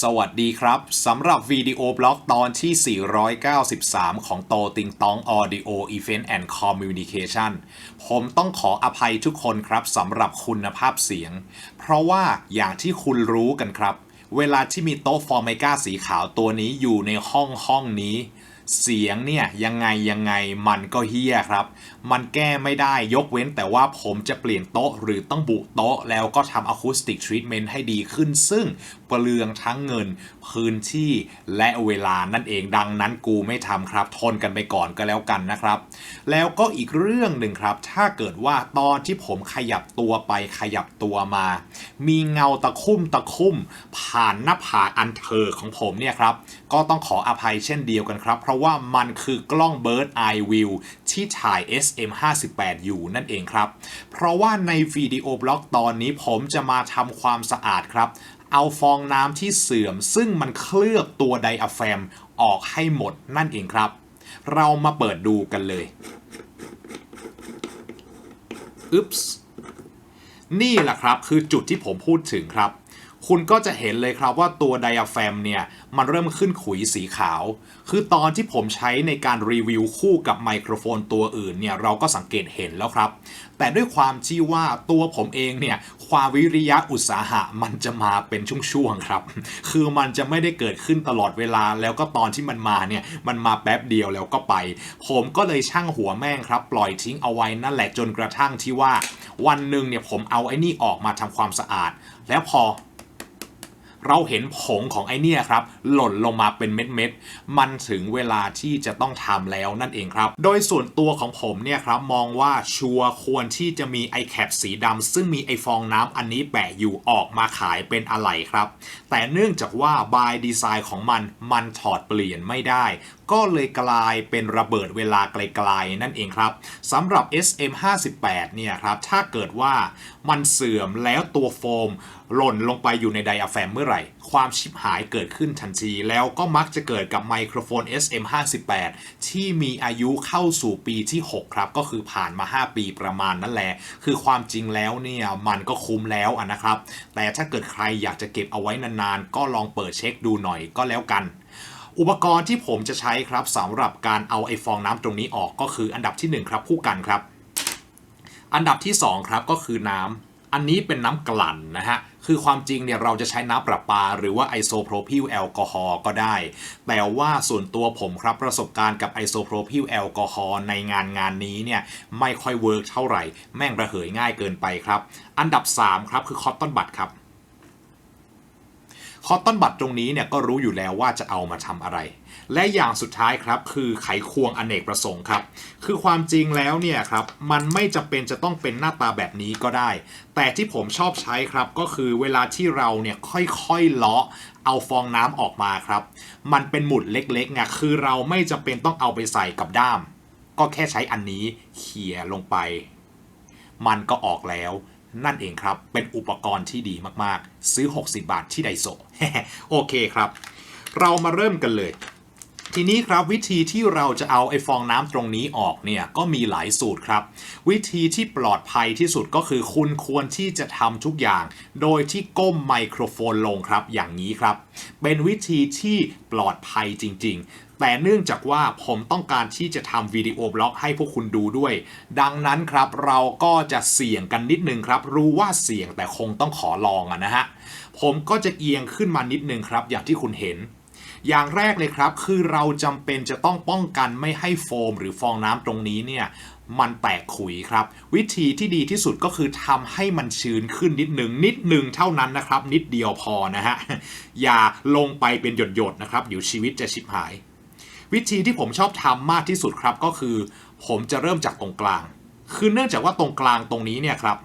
สวัสดีครับ สำหรับวิดีโอบล็อกตอนที่ 493 ของโตติงตอง Audio Event and Communication ผมต้องขออภัยทุกคนครับสำหรับคุณภาพเสียง เพราะว่าอย่างที่คุณรู้กันครับ เวลาที่มีโต๊ะฟอร์เมกาสีขาวตัวนี้อยู่ในห้องห้องนี้ เสียงเนี่ยยังไงยังไงมันก็เฮี้ยครับ มันแก้ไม่ได้ยกเว้นแต่ว่าผมจะเปลี่ยนโต๊ะหรือต้องบุโต๊ะแล้วก็ทำอะคูสติกทรีทเมนต์ให้ดีขึ้น ซึ่งเปลืองทั้งเงิน พื้นที่และเวลานั่นเองดังนั้นกูไม่ทำครับทนกันไปก่อนก็แล้วกันนะครับ แล้วก็อีกเรื่องหนึ่งครับ ถ้าเกิดว่าตอนที่ผมขยับตัวไปขยับตัวมา มีเงาตะคุ่มตะคุ่ม ผ่านหน้าผากอันเธอของผมเนี่ยครับ ก็ต้องขออภัยเช่นเดียวกันครับ เพราะว่ามันคือกล้อง Bird Eye View ที่ถ่าย SM58 อยู่นั่นเองครับ เพราะว่าในวิดีโอบล็อกตอนนี้ผมจะมาทำความสะอาดครับ เอาฟองน้ำที่เสื่อม ซึ่งมันเคลือบตัวไดอะแฟมออกให้หมดนั่นเองครับ เรามาเปิดดูกันเลยอึ๊บส์นี่แหละครับคือจุดที่ผมพูดถึงครับ คุณก็จะเห็นเลยครับว่าตัวไดอะแฟมเนี่ย มันเริ่มขึ้นขุยสีขาว คือตอนที่ผมใช้ในการรีวิวคู่กับไมโครโฟนตัวอื่นเนี่ย เราก็สังเกตเห็นแล้วครับ แต่ด้วยความที่ว่าตัวผมเองเนี่ย ความวิริยะอุตสาหะมันจะมาเป็นช่วงๆครับ คือมันจะไม่ได้เกิดขึ้นตลอดเวลาแล้วก็ตอนที่มันมาเนี่ย มันมาแป๊บเดียวแล้วก็ไป ผมก็เลยช่างหัวแม่งครับ ปล่อยทิ้งเอาไว้นั่นแหละจนกระทั่งที่ว่า วันหนึ่งเนี่ยผมเอาไอ้นี่ออกมาทำความสะอาด แล้วพอ เราเห็นผงของไอเนี่ยครับหล่นลงมาเป็นเม็ดๆ มันถึงเวลาที่จะต้องทำแล้วนั่นเองครับ โดยส่วนตัวของผมเนี่ยครับมองว่าชัวควรที่จะมีไอแคปสีดำซึ่งมีไอฟองน้ำอันนี้แปะอยู่ออกมาขายเป็นอะไหล่ครับ แต่เนื่องจากว่าบายดีไซน์ของมันมันถอดเปลี่ยนไม่ได้ ก็เลยกลายเป็นระเบิดเวลาไกลๆนั่นเองครับสำหรับ SM58 เนี่ยครับถ้าเกิดว่า มันเสื่อมแล้วตัวโฟมหล่นลงไปอยู่ในไดอะแฟมเมื่อไหร่ ความชิบหายเกิดขึ้นทันที แล้วก็มักจะเกิดกับไมโครโฟน SM58 ที่มีอายุเข้าสู่ปีที่ 6 ครับ ก็คือผ่านมา 5 ปีประมาณนั่นแหละ คือความจริงแล้วเนี่ยมันก็คุ้มแล้วะนะครับ แต่ถ้าเกิดใครอยากจะเก็บเอาไว้นานๆ ก็ลองเปิดเช็คดูหน่อยก็แล้วกันอุปกรณ์ที่ผมจะใช้ครับสำหรับการเอาไอฟองน้ำตรงนี้ออกก็คืออันดับที่1ครับคู่กันครับ อันดับที่ 2 ครับก็คือน้ำอันนี้เป็นน้ำกลั่นนะฮะคือความจริงเนี่ยเราจะใช้น้ำประปา หรือว่าไอโซโพรพิลแอลกอฮอล์ก็ได้ แต่ว่าส่วนตัวผมครับประสบการณ์กับไอโซโพรพิลแอลกอฮอล์ในงานงานนี้เนี่ยไม่ค่อยเวิร์กเท่าไหร่ แม่งระเหยง่ายเกินไปครับ อันดับ 3 ครับคือคอตตอนบัตครับ คอตตอนบัตรตรงนี้เนี่ยก็รู้อยู่แล้วว่าจะเอามาทำอะไร และอย่างสุดท้ายครับคือไขควงอเนกประสงค์ครับ คือความจริงแล้วเนี่ยครับมันไม่จำเป็นจะต้องเป็นหน้าตาแบบนี้ก็ได้ แต่ที่ผมชอบใช้ครับก็คือเวลาที่เราเนี่ยค่อยๆเลาะเอาฟองน้ำออกมาครับ มันเป็นหมุดเล็กๆไงคือเราไม่จำเป็นต้องเอาไปใส่กับด้าม ก็แค่ใช้อันนี้เขี่ยลงไป มันก็ออกแล้ว นั่นเองครับ เป็นอุปกรณ์ที่ดีมากๆ ซื้อ 60 บาทที่ไดโซโอเคครับ เรามาเริ่มกันเลย ทีนี้ครับวิธีที่เราจะเอาไอ้ฟองน้ำตรงนี้ออกเนี่ยก็มีหลายสูตรครับ วิธีที่ปลอดภัยที่สุดก็คือคุณควรที่จะทำทุกอย่าง โดยที่ก้มไมโครโฟนลงครับอย่างนี้ครับ เป็นวิธีที่ปลอดภัยจริง ๆ แต่เนื่องจากว่าผมต้องการที่จะทำวิดีโอบล็อกให้พวกคุณดูด้วย ดังนั้นครับเราก็จะเสี่ยงกันนิดนึงครับ รู้ว่าเสี่ยงแต่คงต้องขอลองอะนะฮะผมก็จะเอียงขึ้นมานิดนึงครับ อย่างที่คุณเห็น อย่างแรกเลยครับ คือเราจำเป็นจะต้องป้องกันไม่ให้โฟม หรือฟองน้ำตรงนี้เนี่ยมันแตกขุยครับ วิธีที่ดีที่สุดก็คือทำให้มันชื้นขึ้นนิดหนึ่งนิดหนึ่งเท่านั้นนะครับ นิดเดียวพอนะฮะอย่าลงไปเป็นหยดๆนะครับเดี๋ยวชีวิตจะชิบหาย วิธีที่ผมชอบทำมากที่สุดครับก็คือ ผมจะเริ่มจากตรงกลาง คือเนื่องจากว่าตรงกลางตรงนี้เนี่ยครับ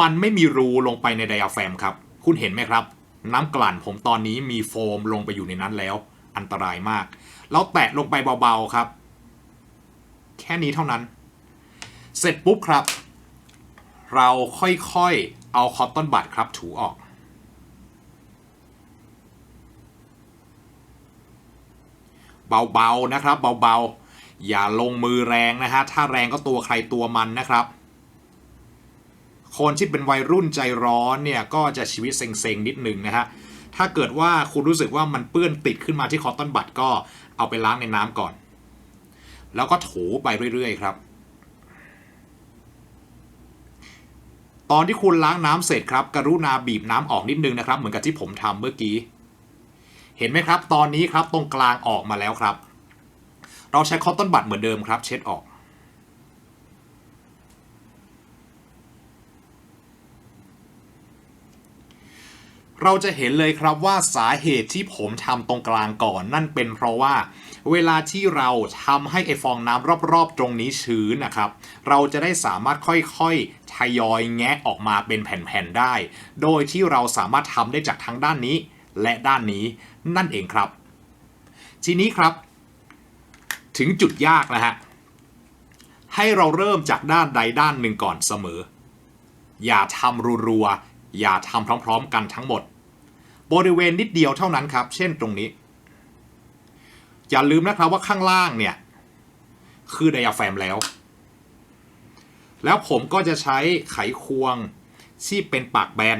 มันไม่มีรูลงไปในไดอะแฟมครับ คุณเห็นไหมครับ น้ำกลั่นผมตอนนี้มีโฟมลงไปอยู่ในนั้นแล้ว อันตรายมาก เราแตะลงไปเบาๆครับ แค่นี้เท่านั้น เสร็จปุ๊บครับ เราค่อยๆเอาคอตตอนบัดครับถูออกเบาๆนะครับเบาๆอย่าลงมือแรงนะฮะถ้าแรงก็ตัวใครตัวมันนะครับ คนที่เป็นวัยรุ่นใจร้อนเนี่ยก็จะชีวิตเซ็งๆนิดนึงนะฮะถ้าเกิดว่าคุณรู้สึกว่ามันเปื้อนติดขึ้นมาที่คอตตอนบัดก็เอาไปล้างในน้ำก่อน แล้วก็ถูไปเรื่อยๆครับ ตอนที่คุณล้างน้ำเสร็จครับ กรุณาบีบน้ำออกนิดนึงนะครับ เหมือนกับที่ผมทำเมื่อกี้ เห็นไหมครับ ตอนนี้ครับตรงกลางออกมาแล้วครับ เราใช้คอตตอนบัดเหมือนเดิมครับ เช็ดออก เราจะเห็นเลยครับว่าสาเหตุที่ผมทำตรงกลางก่อน นั่นเป็นเพราะว่า เวลาที่เราทำให้ไอฟองน้ำรอบๆ ตรงนี้ชื้นนะครับ เราจะได้สามารถค่อยๆทยอยแงะออกมาเป็นแผ่นๆได้ โดยที่เราสามารถทำได้จากทั้งด้านนี้ และด้านนี้นั่นเองครับ ทีนี้ครับ ถึงจุดยากนะฮะให้เราเริ่มจากด้านใดด้านหนึ่งก่อนเสมอ อย่าทำรัวๆ อย่าทำพร้อม ๆ กันทั้งหมด บริเวณนิดเดียวเท่านั้นครับ เช่นตรงนี้ อย่าลืมนะครับว่าข้างล่างเนี่ย คือไดอะแฟมแล้ว แล้วผมก็จะใช้ไขควงที่เป็นปากแบน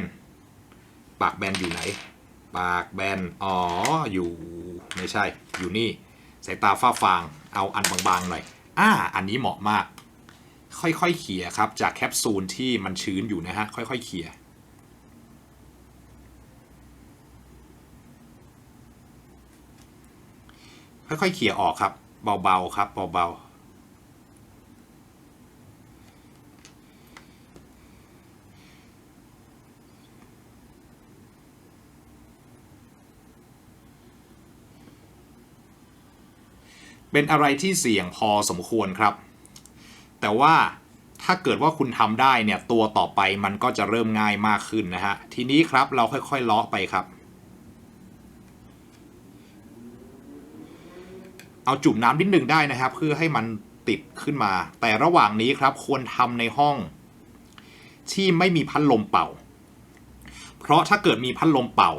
ปากแบนอยู่ไหน ปากแบน อ๋อ อยู่ ไม่ใช่ อยู่นี่ สายตาฝ้าฟาง เอาอันบางๆหน่อย อ่า อันนี้เหมาะมาก ค่อยๆเขี่ยครับ จากแคปซูลที่มันชื้นอยู่นะฮะ ค่อยๆเขี่ย ค่อยๆเขี่ยออกครับ เบาๆครับเบาๆ เป็นอะไรที่เสี่ยงพอสมควรครับ แต่ว่าถ้าเกิดว่าคุณทำได้เนี่ยตัวต่อไปมันก็จะเริ่มง่ายมากขึ้นนะฮะ ทีนี้ครับเราค่อยๆเลาะไปครับ เอาจุ่มน้ำนิดหนึ่งได้นะครับ เพื่อให้มันติดขึ้นมา แต่ระหว่างนี้ครับควรทำในห้อง ที่ไม่มีพัดลมเป่า เพราะถ้าเกิดมีพัดลมเป่า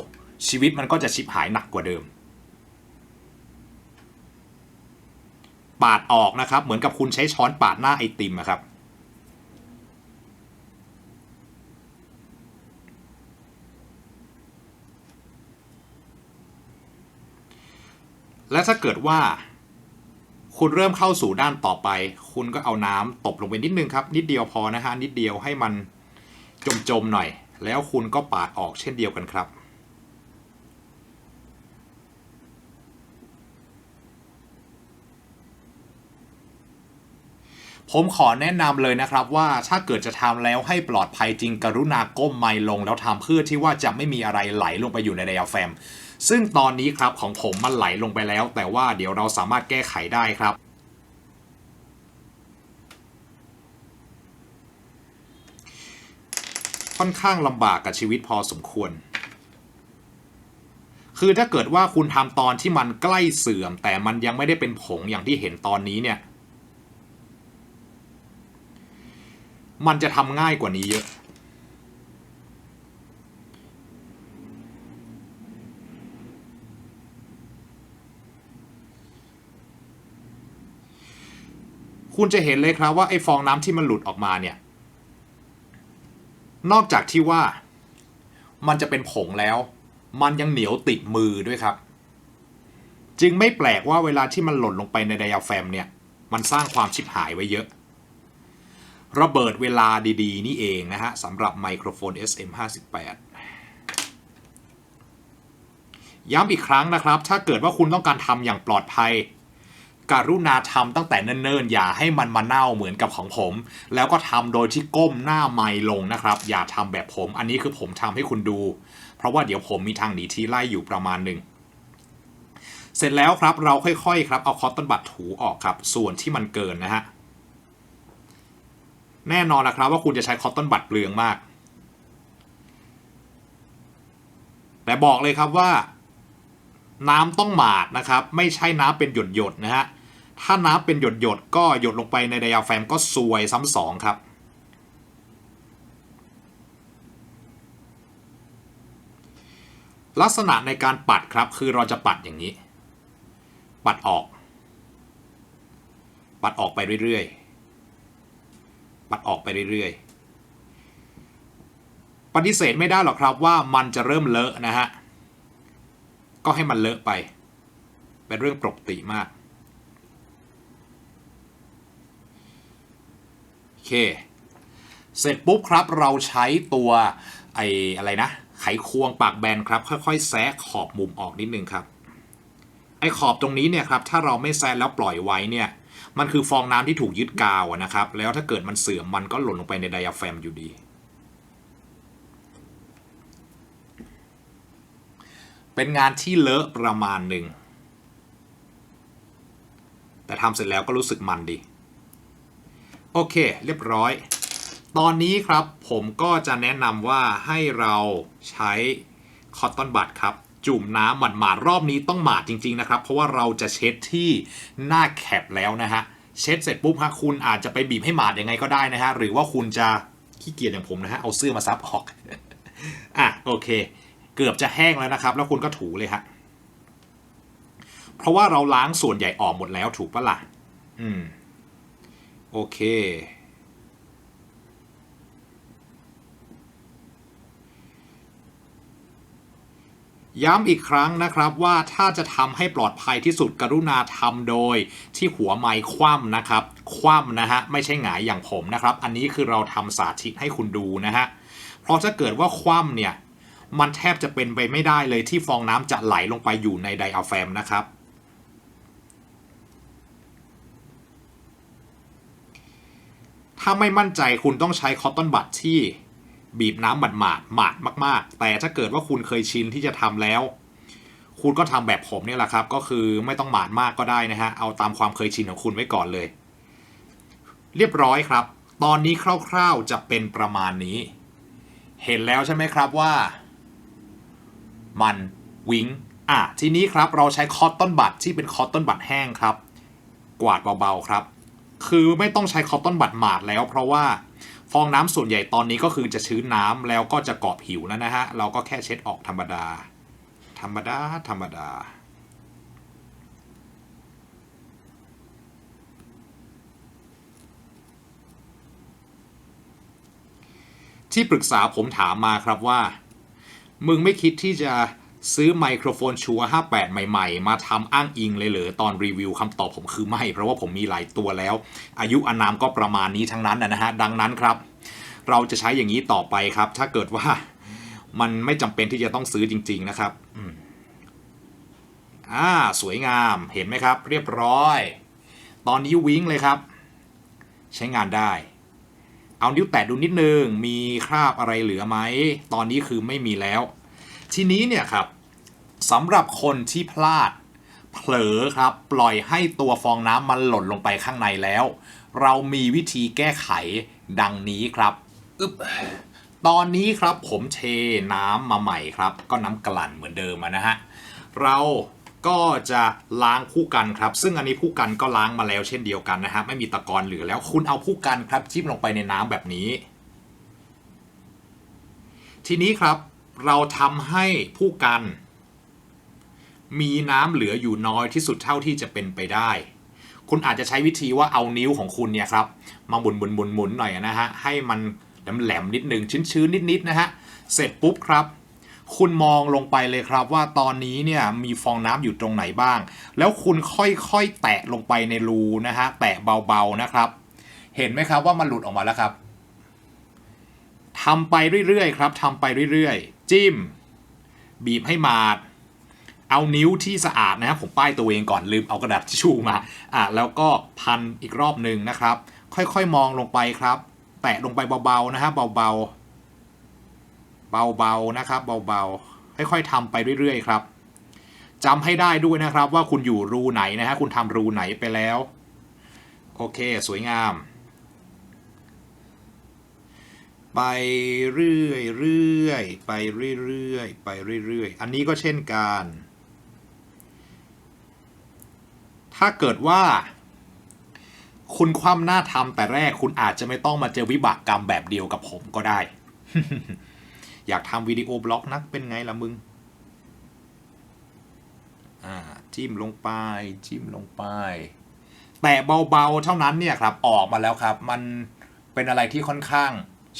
ชีวิตมันก็จะชิบหายหนักกว่าเดิม ปาดออกนะครับ เหมือนกับคุณใช้ช้อนปาดหน้าไอติมอะครับและถ้าเกิดว่า คุณเริ่มเข้าสู่ด้านต่อไป คุณก็เอาน้ำตบลงไปนิดนึงครับ นิดเดียวพอนะฮะ นิดเดียวให้มันจมๆหน่อย แล้วคุณก็ปาดออกเช่นเดียวกันครับผมขอแนะนำเลยนะครับว่าถ้าเกิดจะทำแล้วให้ปลอดภัยจริงกรุณาก้มไมลงแล้วทำเพื่อที่ว่าจะไม่มีอะไรไหลลงไปอยู่ในไดอะแฟม ซึ่งตอนนี้ครับของผมมันไหลลงไปแล้ว แต่ว่าเดี๋ยวเราสามารถแก้ไขได้ครับค่อนข้างลำบากกับชีวิตพอสมควร คือถ้าเกิดว่าคุณทำตอนที่มันใกล้เสื่อม แต่มันยังไม่ได้เป็นผงอย่างที่เห็นตอนนี้เนี่ย มันจะทำง่ายกว่านี้เยอะ คุณจะเห็นเลยครับว่าไอ้ฟองน้ำที่มันหลุดออกมาเนี่ย นอกจากที่ว่ามันจะเป็นผงแล้ว มันยังเหนียวติดมือด้วยครับ จึงไม่แปลกว่าเวลาที่มันหล่นลงไปในไดอะแฟมเนี่ย มันสร้างความชิบหายไว้เยอะ ระเบิดเวลาดีๆ นี่เองนะฮะสำหรับไมโครโฟน SM58 ย้ำอีกครั้งนะครับ ถ้าเกิดว่าคุณต้องการทำอย่างปลอดภัย การุณาทำตั้งแต่เนิ่นๆ อย่าให้มันมาเน่าเหมือนกับของผม แล้วก็ทำโดยที่ก้มหน้าไม่ลงนะครับ อย่าทำแบบผม อันนี้คือผมทำให้คุณดู เพราะว่าเดี๋ยวผมมีทางหนีที่ไล่อยู่ประมาณหนึ่งเสร็จแล้วครับเราค่อยๆครับเอาคอตตอนบัดถูออกครับส่วนที่มันเกินนะฮะแน่นอนนะครับว่าคุณจะใช้คอตตอนบัดเปลืองมาก แต่บอกเลยครับว่าน้ำต้องหมาดนะครับ ไม่ใช่น้ำเป็นหยดหยดๆนะฮะ ถ้าน้ำเป็นหยดหยดๆก็หยดลงไปในไดอะแฟมก็ซวยซ้ำสองครับ ลักษณะในการปัดครับคือเราจะปัดอย่างนี้ ปัดออก ปัดออกไปเรื่อยๆ ปัดออกไปเรื่อยๆ ปฏิเสธไม่ได้หรอกครับว่ามันจะเริ่มเลอะนะฮะ ก็ให้มันเลอะไป เป็นเรื่องปกติมาก โอ เค เสร็จปุ๊บครับเราใช้ตัวไอ้อะไรนะ ไขควงปากแบนครับ ค่อยๆ แซะขอบมุมออกนิดนึงครับ ไอ้ขอบตรงนี้เนี่ยครับ ถ้าเราไม่แซะแล้วปล่อยไว้เนี่ย มันคือฟองน้ำที่ถูกยึดกาวนะครับ แล้วถ้าเกิดมันเสื่อมมันก็หล่นลงไปในไดอะแฟมอยู่ดีเป็นงานที่เลอะประมาณหนึ่ง แต่ทำเสร็จแล้วก็รู้สึกมันดี โอเค เรียบร้อย ตอนนี้ครับผมก็จะแนะนำว่าให้เราใช้คอตตอนบัดครับ จุ่มน้ำหมาดๆรอบนี้ต้องหมาดจริง ๆ นะครับ เพราะว่าเราจะเช็ดที่หน้าแคปแล้วนะฮะ เช็ดเสร็จปุ๊บฮะคุณอาจจะไปบีบให้หมาดยังไงก็ได้นะฮะ หรือว่าคุณจะขี้เกียจอย่างผมนะฮะ เอาเสื้อมาซับออก อะโอเค เกือบจะแห้งแล้วนะครับ แล้วคุณก็ถูเลยฮะ เพราะว่าเราล้างส่วนใหญ่ออกหมดแล้วถูกปะล่ะ อืม โอเค ย้ำอีกครั้งนะครับว่าถ้าจะทำให้ปลอดภัยที่สุดกรุณาทำโดยที่หัวไม้คว่ำนะครับ คว่ำนะฮะ ไม่ใช่หงายอย่างผมนะครับ อันนี้คือเราทำสาธิตให้คุณดูนะฮะ เพราะถ้าเกิดว่าคว่ำเนี่ย มันแทบจะเป็นไปไม่ได้เลยที่ฟองน้ำจะไหลลงไปอยู่ในไดอะแฟมนะครับ ถ้าไม่มั่นใจคุณต้องใช้คอตตอนบัดที่บีบน้ำหมาดหมาดหมาดมาก ๆ แต่ถ้าเกิดว่าคุณเคยชินที่จะทำแล้ว คุณก็ทำแบบผมเนี่ยแหละครับ ก็คือไม่ต้องหมาดมากก็ได้นะฮะ เอาตามความเคยชินของคุณไว้ก่อนเลย เรียบร้อยครับ ตอนนี้คร่าวๆจะเป็นประมาณนี้ เห็นแล้วใช่ไหมครับว่า มันวิงอะทีนี้ครับเราใช้คอตตอนบัดที่เป็นคอตตอนบัดแห้งครับ กวาดเบาๆครับ คือไม่ต้องใช้คอตตอนบัดหมาดแล้ว เพราะว่าฟองน้ำส่วนใหญ่ตอนนี้ก็คือจะชื้นน้ำแล้วก็จะเกาะผิวแล้วนะฮะ เราก็แค่เช็ดออกธรรมดา ธรรมดา ธรรมดาที่ปรึกษาผมถามมาครับว่า มึงไม่คิดที่จะ ซื้อไมโครโฟนชัวร์58 ใหม่ ๆ มาทำอ้างอิงเลยเหรอตอนรีวิวคำตอบผมคือไม่ เพราะว่าผมมีหลายตัวแล้ว อายุอานามก็ประมาณนี้ทั้งนั้นนะฮะ ดังนั้นครับ เราจะใช้อย่างนี้ต่อไปครับ ถ้าเกิดว่ามันไม่จำเป็นที่จะต้องซื้อจริง ๆ นะครับอ่าสวยงามเห็นไหมครับ เรียบร้อย ตอนนี้วิ้งเลยครับ ใช้งานได้เอานิ้วแตะดูนิดนึง มีคราบอะไรเหลือไหม ตอนนี้คือไม่มีแล้ว ทีนี้เนี่ยครับ สำหรับคนที่พลาด เผลอครับปล่อยให้ตัวฟองน้ำมันหล่นลงไปข้างในแล้ว เรามีวิธีแก้ไขดังนี้ครับอึบตอนนี้ครับผมเทน้ำมาใหม่ครับ ก็น้ำกลั่นเหมือนเดิมนะฮะเราก็จะล้างผู้กันครับ ซึ่งอันนี้ผู้กันก็ล้างมาแล้วเช่นเดียวกันนะฮะไม่มีตะกอนเหลือแล้วคุณเอาผู้กันครับจิ้มลงไปในน้ำแบบนี้ ทีนี้ครับเราทำให้ผู้กัน มีน้ำเหลืออยู่น้อยที่สุดเท่าที่จะเป็นไปได้ คุณอาจจะใช้วิธีว่าเอานิ้วของคุณเนี่ยครับมาหมุนหมุนหมุนหมุนหน่อยนะฮะให้มันแหลมแหลมนิดหนึ่งชื้นชื้นนิดนิดๆนะฮะเสร็จปุ๊บครับคุณมองลงไปเลยครับว่าตอนนี้เนี่ยมีฟองน้ำอยู่ตรงไหนบ้าง แล้วคุณค่อยๆแตะลงไปในรูนะฮะแตะเบาๆนะครับ เห็นไหมครับว่ามันหลุดออกมาแล้วครับทำไปเรื่อยๆครับทำไปเรื่อยๆ จิ้ม บีบให้มาด เอานิ้วที่สะอาดนะครับผมป้ายตัวเองก่อนลืมเอากระดาษทิชชู่มาอะแล้วก็พันอีกรอบหนึ่งนะครับ ค่อยๆมองลงไปครับ แตะลงไปเบาๆนะฮะเบาๆเบาๆนะครับเบาๆค่อยๆทำไปเรื่อยๆครับจำให้ได้ด้วยนะครับว่าคุณอยู่รูไหนนะฮะคุณทำรูไหนไปแล้ว โอเคสวยงาม ไปเรื่อยเรื่อยๆไปเรื่อยๆไปเรื่อยๆอันนี้ก็เช่นกัน ถ้าเกิดว่า คุณคว่ำหน้าทำแต่แรกคุณอาจจะไม่ต้องมาเจอวิบากกรรมแบบเดียวกับผมก็ได้ อยากทำวิดีโอบล็อกนักเป็นไงล่ะมึงจิ้มลงไป จิ้มลงไป แต่เบาๆเท่านั้นเนี่ยครับออกมาแล้วครับ มันเป็นอะไรที่ค่อนข้าง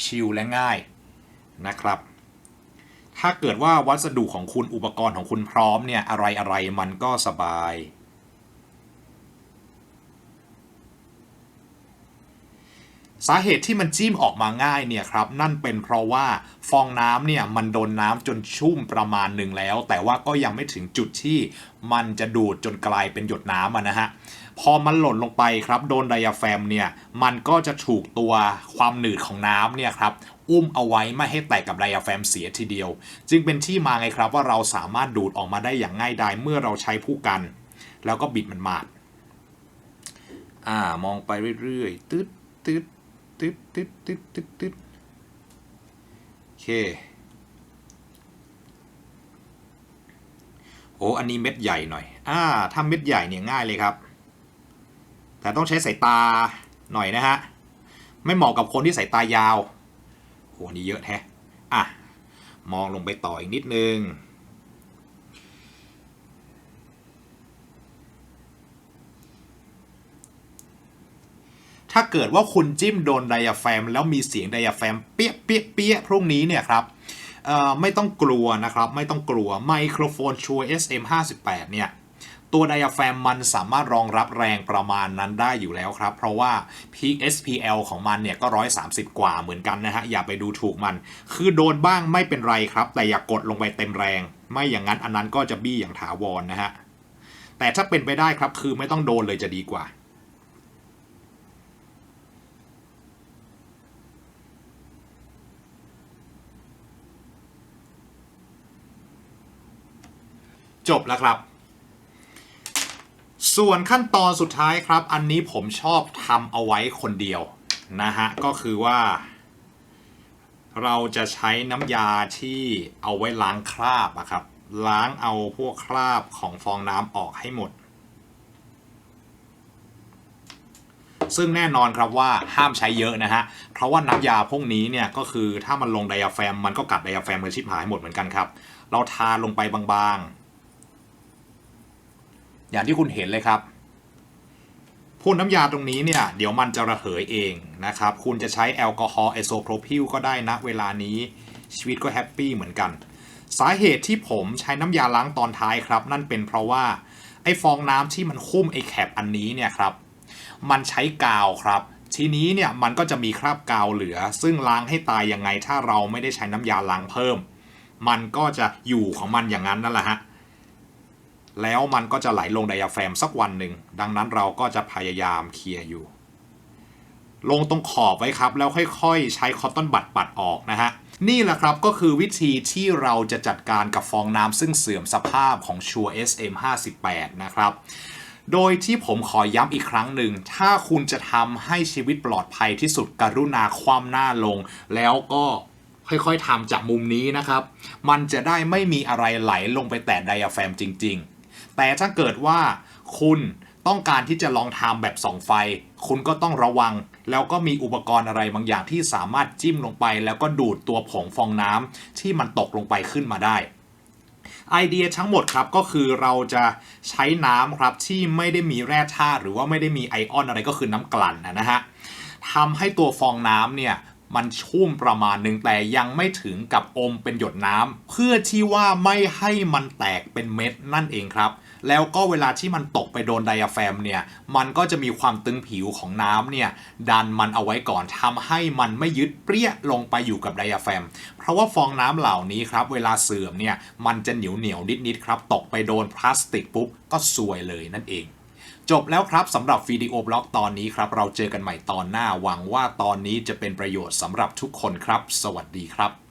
ชิลและง่ายนะครับ ถ้าเกิดว่าวัสดุของคุณอุปกรณ์ของคุณพร้อมเนี่ยอะไรอะไรๆมันก็สบาย สาเหตุที่มันจิ้มออกมาง่ายเนี่ยครับนั่นเป็นเพราะว่าฟองน้ำเนี่ยมันโดนน้ำจนชุ่มประมาณหนึ่งแล้ว แต่ว่าก็ยังไม่ถึงจุดที่มันจะดูดจนกลายเป็นหยดน้ำะนะฮะพอมันหล่นลงไปครับโดนไดอะแฟมเนี่ยมันก็จะถูกตัวความหนืดของน้ำเนี่ยครับอุ้มเอาไว้ไม่ให้แตกกับไดอะแฟมเสียทีเดียว จึงเป็นที่มาไงครับว่าเราสามารถดูดออกมาได้อย่างง่ายดายเมื่อเราใช้ผู้กัน แล้วก็บิดมันมาดอ่ามองไปเรื่อยๆตึ๊ดตึ๊ด ตึ๊ดตึ๊ดตึ๊ดตึ๊ดตึ๊ดโอเคโอ้อันนี้เม็ดใหญ่หน่อย อ่า ถ้าเม็ดใหญ่เนี่ยง่ายเลยครับ แต่ต้องใช้สายตาหน่อยนะฮะ ไม่เหมาะกับคนที่สายตายาวโหอันนี้เยอะแท้ อะ มองลงไปต่ออีกนิดนึง ถ้าเกิดว่าคุณจิ้มโดนไดอะแฟม แล้วมีเสียงไดอะแฟมเปี้ยเปี้ยเปี้ยพรุ่งนี้เนี่ยครับไม่ต้องกลัวนะครับ ไม่ต้องกลัวไมโครโฟนชัว SM58 เนี่ยตัวไดอะแฟมมันสามารถรองรับแรงประมาณนั้นได้อยู่แล้วครับ เพราะว่า PSPL ของมันเนี่ยก็ 130 กว่าเหมือนกันนะฮะ อย่าไปดูถูกมัน คือโดนบ้างไม่เป็นไรครับ แต่อย่ากกดลงไปเต็มแรง ไม่อย่างนั้นอันนั้นก็จะบี้อย่างถาวรนะฮะ แต่ถ้าเป็นไปได้ครับคือไม่ต้องโดนเลยจะดีกว่า จบแล้วครับ ส่วนขั้นตอนสุดท้ายครับ อันนี้ผมชอบทำเอาไว้คนเดียวนะฮะ ก็คือว่า เราจะใช้น้ำยาที่เอาไว้ล้างคราบอะครับ ล้างเอาพวกคราบของฟองน้ำออกให้หมด ซึ่งแน่นอนครับว่าห้ามใช้เยอะนะฮะ เพราะว่าน้ำยาพวกนี้เนี่ยก็คือถ้ามันลงไดอะแฟมมันก็กัดไดอะแฟมกันชิบหายหมดเหมือนกันครับ เราทาลงไปบางๆ อย่างที่คุณเห็นเลยครับพ่นน้ำยาตรงนี้เนี่ยเดี๋ยวมันจะระเหยเองนะครับ คุณจะใช้แอลกอฮอล์ไอโซโพรพิลก็ได้นะเวลานี้ชีวิตก็แฮปปี้เหมือนกัน สาเหตุที่ผมใช้น้ำยาล้างตอนท้ายครับ นั่นเป็นเพราะว่าไอฟองน้ำที่มันคุ้มไอแคปอันนี้เนี่ยครับ มันใช้กาวครับ ทีนี้เนี่ยมันก็จะมีคราบกาวเหลือ ซึ่งล้างให้ตายยังไงถ้าเราไม่ได้ใช้น้ำยาล้างเพิ่ม มันก็จะอยู่ของมันอย่างนั้นนั่นแหละฮะ แล้วมันก็จะไหลลงไดอะแฟมสักวันหนึ่ง ดังนั้นเราก็จะพยายามเคลียร์อยู่ ลงตรงขอบไว้ครับ แล้วค่อยๆ ใช้คอตตอนบัดปัดออกนะฮะ นี่แหละครับก็คือวิธีที่เราจะจัดการกับฟองน้ำซึ่งเสื่อมสภาพของชัว SM58 นะครับโดยที่ผมขอย้ำอีกครั้งหนึ่ง ถ้าคุณจะทำให้ชีวิตปลอดภัยที่สุดกรุณาคว่ำหน้าลง แล้วก็ค่อยๆทำจากมุมนี้นะครับ มันจะได้ไม่มีอะไรไหลลงไปแตะไดอะแฟมจริง ๆ แต่ถ้าเกิดว่าคุณต้องการที่จะลองทำแบบส่องไฟ คุณก็ต้องระวัง แล้วก็มีอุปกรณ์อะไรบางอย่างที่สามารถจิ้มลงไป แล้วก็ดูดตัวผงฟองน้ำที่มันตกลงไปขึ้นมาได้ไอเดียทั้งหมดครับก็คือเราจะใช้น้ำครับที่ไม่ได้มีแร่ธาตุหรือว่าไม่ได้มีไอออนอะไรก็คือน้ำกลั่นนะฮะทำให้ตัวฟองน้ำเนี่ยมันชุ่มประมาณหนึ่งแต่ยังไม่ถึงกับอมเป็นหยดน้ำเพื่อที่ว่าไม่ให้มันแตกเป็นเม็ดนั่นเองครับ แล้วก็เวลาที่มันตกไปโดนไดอะแฟมเนี่ย มันก็จะมีความตึงผิวของน้ำเนี่ย ดันมันเอาไว้ก่อนทำให้มันไม่ยึดเปรี้ยลงไปอยู่กับไดอะแฟม เพราะว่าฟองน้ำเหล่านี้ครับ เวลาเสื่อมเนี่ย มันจะเหนียวเหนียวนิดๆครับ ตกไปโดนพลาสติกปุ๊บก็ซวยเลยนั่นเองจบแล้วครับสำหรับวิดีโอบล็อกตอนนี้ครับ เราเจอกันใหม่ตอนหน้าหวังว่าตอนนี้จะเป็นประโยชน์สำหรับทุกคนครับ สวัสดีครับ